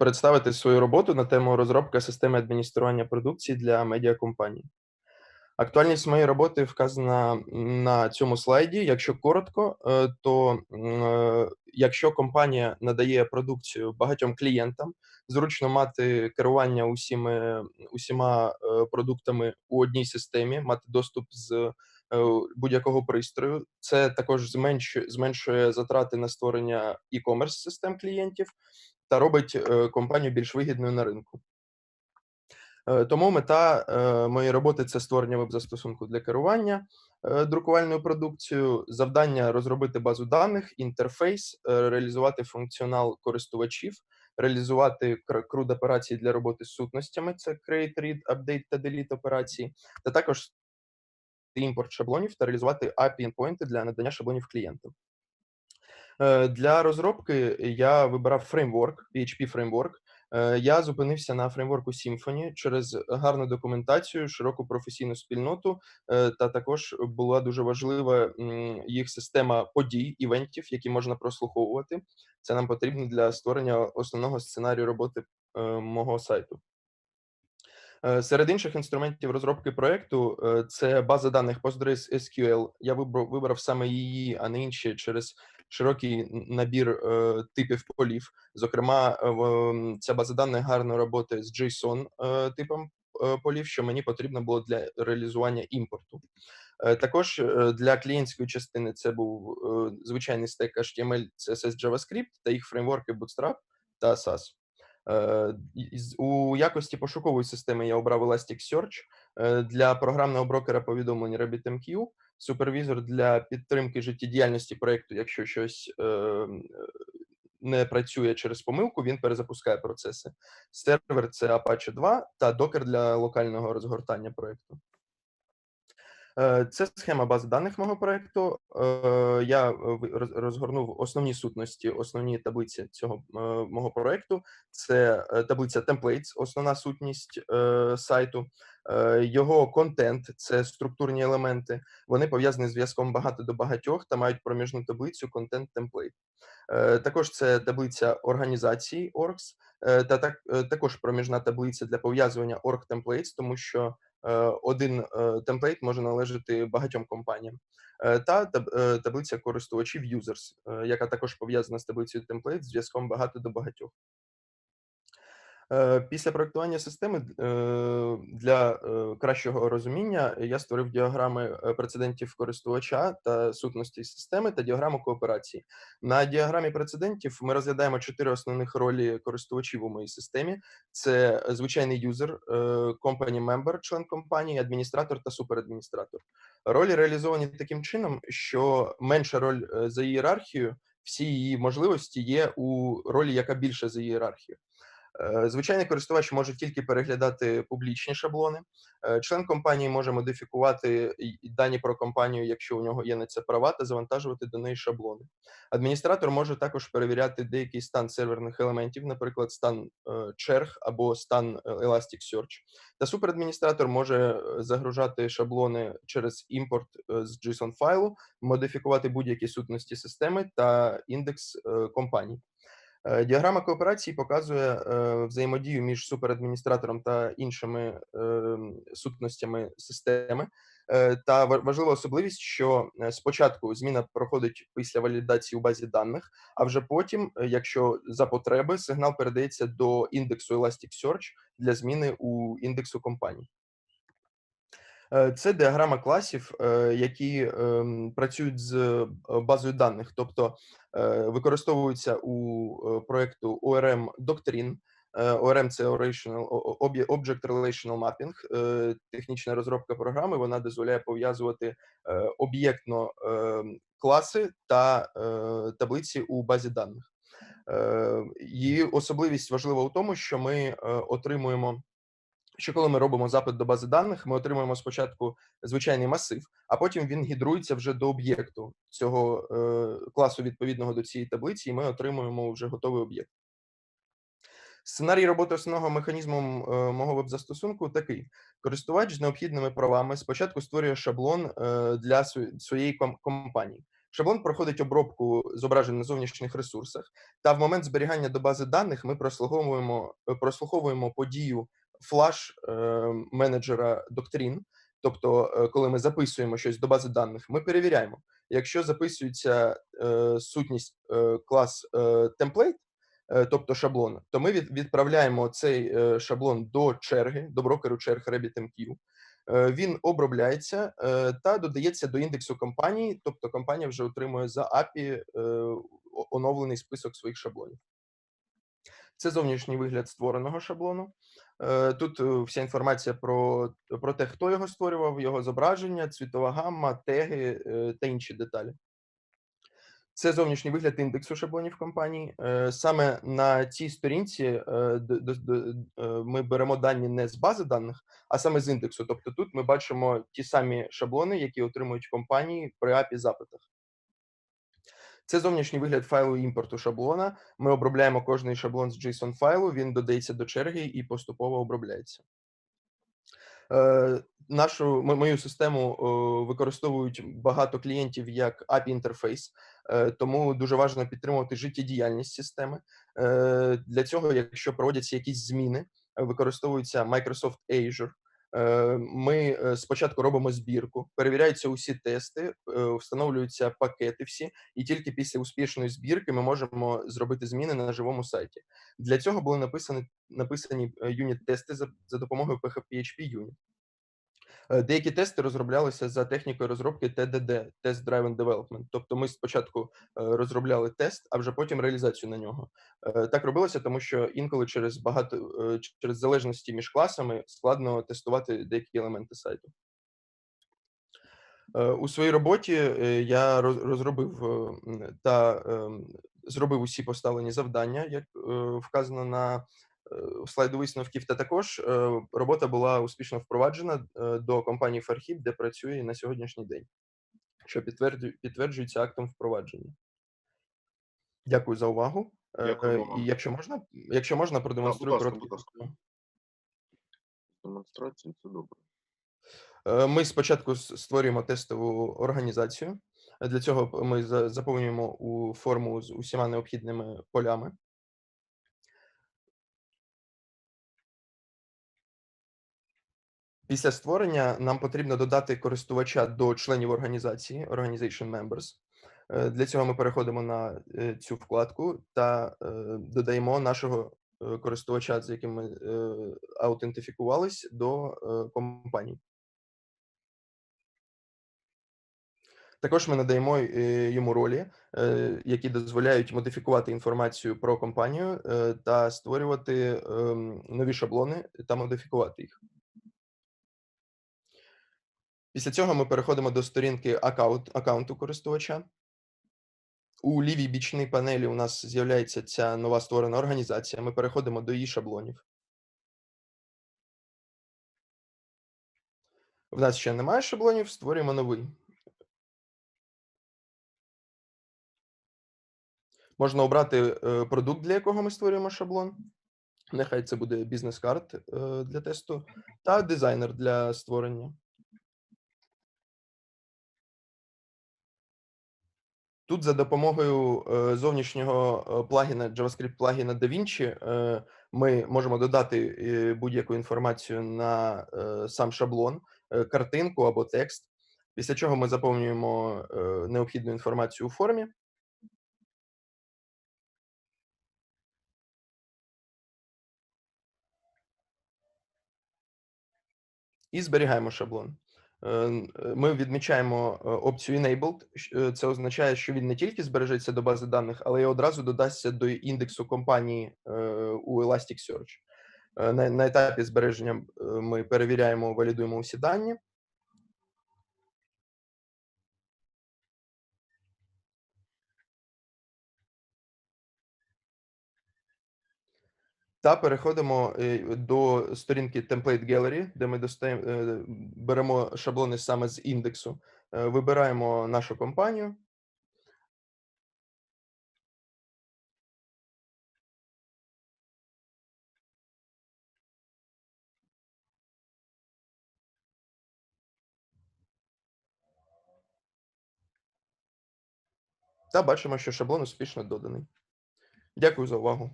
представити свою роботу на тему розробка системи адміністрування продукції для медіакомпаній. Актуальність моєї роботи вказана на цьому слайді. Якщо коротко, е, то е, якщо компанія надає продукцію багатьом клієнтам, зручно мати керування усіми усіма е, продуктами у одній системі, мати доступ з будь-якого пристрою. Це також зменшує зменшує затрати на створення e-commerce систем клієнтів та робить компанію більш вигідною на ринку. Е, тому мета е, моєї роботи це створення веб-застосунку для керування е, друкувальною продукцією, завдання розробити базу даних, інтерфейс, реалізувати функціонал користувачів, реалізувати крud операції для роботи з сутностями. Це create, read, update та delete операції, та також імпорт шаблонів та реалізувати API endpoinти для надання шаблонів клієнтам. Для розробки я вибирав фреймворк, PHP фреймворк, Е, я зупинився на фреймворку Symfony через гарну документацію, широку професійну спільноту, е, та також була дуже важлива їх система подій, івентів, які можна прослуховувати. Це нам потрібно для створення основного сценарію роботи е, мого сайту. Серед інших інструментів розробки проекту це база даних PostgreSQL. Я вибрав саме її, а не інші через широкий набір е, типів полів. Зокрема, е, ця база даних гарно працює з JSON е, типом полів, що мені потрібно було для реалізування імпорту. Також для клієнтської частини це був звичайний стек HTML, CSS, JavaScript та їх фреймворки Bootstrap та SAS. У якості пошукової системи я обрав Elasticsearch, для програмного брокера повідомлень RabbitMQ, супервізор для підтримки життєдіяльності проєкту, якщо щось е, не працює через помилку, він перезапускає процеси. Сервер це Apache 2 та докер для локального розгортання проєкту. Е, це схема бази даних мого проєкту. Е, я розгорнув основні сутності, основні таблиці цього е, мого проєкту. Це таблиця templates, основна сутність сайту. Його контент це структурні елементи. Вони пов'язані з зв'язком багато до багатьох та мають проміжну таблицю контент темплейт. Також це таблиця організації orgs, та так, також проміжна таблиця для пов'язування org templates, тому що Е, один е, темплейт може належати багатьом компаніям, е, та таблиця користувачів users, яка також пов'язана з таблицею темплейт зв'язком багато до багатьох. Е, після проектування системи е, для е, кращого розуміння я створив діаграми прецедентів користувача та сутності системи та діаграму кооперації. На діаграмі прецедентів ми розглядаємо чотири основних ролі користувачів у моїй системі: це звичайний юзер, company member, член компанії, адміністратор та суперадміністратор. Ролі реалізовані таким чином, що менша роль за ієрархією, всі її можливості є у ролі, яка більша за ієрархію. Е, звичайний користувач може тільки переглядати публічні шаблони. Е, член компанії може модифікувати дані про компанію, якщо у нього є на це права, та завантажувати до неї шаблони. Адміністратор може також перевіряти деякий стан серверних елементів, наприклад, стан е, черг або стан Elasticsearch. Та суперадміністратор може загружати шаблони через імпорт з JSON файлу, модифікувати будь-які сутності системи та індекс компаній. Е, діаграма кооперації показує е, взаємодію між суперадміністратором та іншими ем, сутностями системи. Е, та важлива особливість, що спочатку зміна проходить після валідації у базі даних, а вже потім, якщо за потреби, сигнал передається до індексу Elasticsearch для зміни у індексу компаній. Е, це діаграма класів, е, які ем, працюють з е, базою даних, тобто використовуються у проєкту ORM Doctrine. ORM – це Object Relational Mapping, технічна розробка програми. Вона дозволяє пов'язувати об'єктно ем, класи та таблиці у базі даних. Її особливість важлива у тому, що ми отримуємо що коли ми робимо запит до бази даних, ми отримуємо спочатку звичайний масив, а потім він гідрується вже до об'єкту цього е, класу відповідного до цієї таблиці, і ми отримуємо вже готовий об'єкт. Сценарій роботи основного механізму е, мого веб-застосунку такий: користувач з необхідними правами спочатку створює шаблон е, для своєї компанії. Шаблон проходить обробку зображень на зовнішніх ресурсах, та в момент зберігання до бази даних ми прослуховуємо е, прослуховуємо подію флаш, е, менеджера Doctrine. Тобто, е, коли ми записуємо щось до бази даних, ми перевіряємо. Якщо записується е, сутність клас е, тобто шаблон, то ми відправляємо цей шаблон до черги, до брокеру черг RabbitMQ. Він обробляється та додається до індексу компанії, тобто компанія вже отримує за API оновлений список своїх шаблонів. Це зовнішній вигляд створеного шаблону. Е, Тут е, вся інформація про, про те, хто його створював, його зображення, цвітова гамма, теги е, та інші деталі. Це зовнішній вигляд індексу шаблонів компанії. Саме на цій сторінці ми беремо дані не з бази даних, а саме з індексу. Тобто тут ми бачимо ті самі шаблони, які отримують компанії при API запитах. Це зовнішній вигляд файлу імпорту шаблона. Ми обробляємо кожний шаблон з JSON файлу, він додається до черги і поступово обробляється. Е, нашу мою систему використовують багато клієнтів як API інтерфейс, е, тому дуже важливо підтримувати життєдіяльність системи. Е, Для цього, якщо проводяться якісь зміни, використовується Microsoft Azure. Е, Ми е, спочатку робимо збірку, перевіряються усі тести, е, встановлюються пакети всі, і тільки після успішної збірки ми можемо зробити зміни на живому сайті. Для цього були написані написані юніт-тести за, за допомогою PHP Unit. Е, Деякі тести розроблялися за технікою розробки TDD – Test Driven Development. Тобто ми спочатку е, розробляли тест, а вже потім реалізацію на нього. Е, Так робилося, тому що інколи через багато через залежності між класами складно тестувати деякі елементи сайту. У своїй роботі я розробив та ем, зробив усі поставлені завдання, як вказано на слайду висновків. Та також е, робота була успішно впроваджена е, до компанії Farhib, де працює на сьогоднішній день, що підтверджується актом впровадження. Дякую за увагу. Е, І якщо можна, якщо можна, продемонструю відео. Демонстрація це добре. Е, Ми спочатку створюємо тестову організацію. Для цього ми заповнюємо у форму з усіма необхідними полями. Після створення нам потрібно додати користувача до членів організації Organization Members. Е, Для цього ми переходимо на е, цю вкладку та е, додаємо нашого користувача, з яким ми аутентифікувались до компанії. Також ми надаємо йому ролі, які дозволяють модифікувати інформацію про компанію та створювати ем, нові шаблони та модифікувати їх. Після цього ми переходимо до сторінки аккаунт, аккаунту користувача. У лівій бічній панелі у нас з'являється ця нова створена організація. Ми переходимо до її шаблонів. В нас ще немає шаблонів, створюємо новий. Можна обрати е, продукт, для якого ми створюємо шаблон. Нехай це буде бізнес-карт е, для тесту, та дизайнер для створення. Тут за допомогою е, зовнішнього е, плагіна, JavaScript плагіна DaVinci, е, ми можемо додати будь-яку інформацію на сам шаблон, картинку або текст, після чого ми заповнюємо необхідну інформацію у формі. і зберігаємо шаблон. Е, Ми відмічаємо е, опцію Enabled. е, Це означає, що він не тільки збережеться до бази даних, але й одразу додасться до індексу компанії у Elasticsearch. На, етапі збереження ми перевіряємо, валідуємо усі дані. Та переходимо е, до сторінки Template Gallery, де ми достаємо, е, беремо шаблони саме з індексу, е, вибираємо нашу компанію. та бачимо, що шаблон успішно доданий. Дякую за увагу.